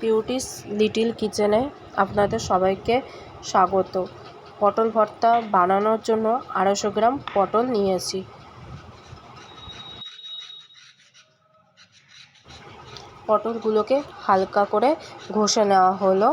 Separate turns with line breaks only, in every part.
Beauties little কিচেনে আপনাদের সবাইকে স্বাগত। পটল ভর্তা বানানোর জন্য আড়াইশো গ্রাম পটল নিয়েছি। পটলগুলোকে হালকা করে ঘষে নেওয়া হলো।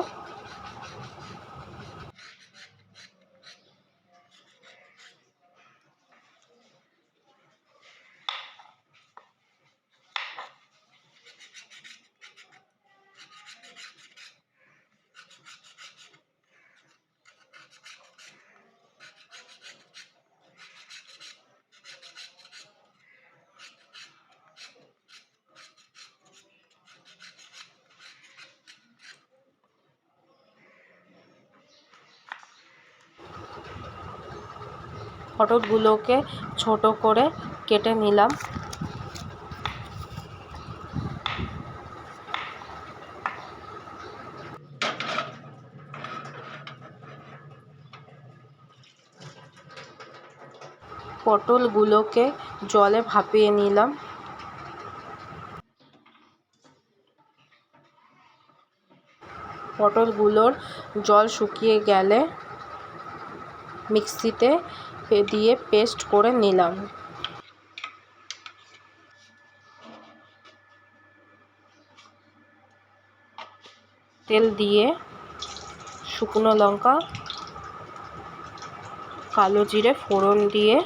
পটলগুলোকে ছোট করে কেটে নিলাম। পটলগুলোকে জলে ভাপিয়ে নিলাম। পটলগুলোর জল শুকিয়ে গেলে মিক্সিতে দিয়ে পেস্ট করে নিলাম। তেল দিয়ে শুকনো লঙ্কা, কালো জিরে ফোড়ন দিয়ে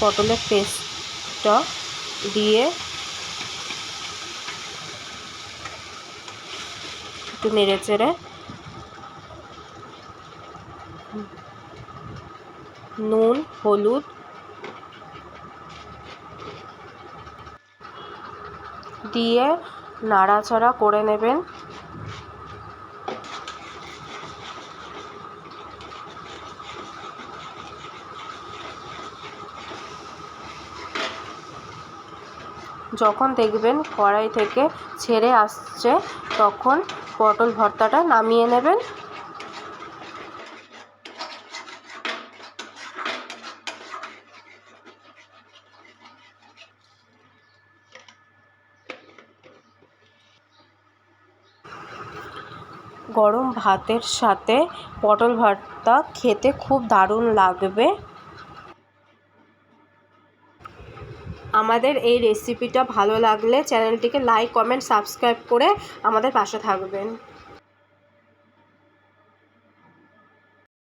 পটলের পেস্টটা দিয়ে একটু নেড়ে চেড়ে নুন, হলুদ। দিয়ে নাড়াচাড়া করে নেবেন। যখন দেখবেন কড়াই থেকে ছেড়ে আসছে, তখন পটল ভর্তাটা নামিয়ে নেবেন। গরম ভাতের সাথে পটল ভাতটা খেতে খুব দারুণ লাগবে। আমাদের এই রেসিপিটা ভালো লাগলে চ্যানেলটিকে লাইক কমেন্ট সাবস্ক্রাইব করে আমাদের পাশে থাকবেন।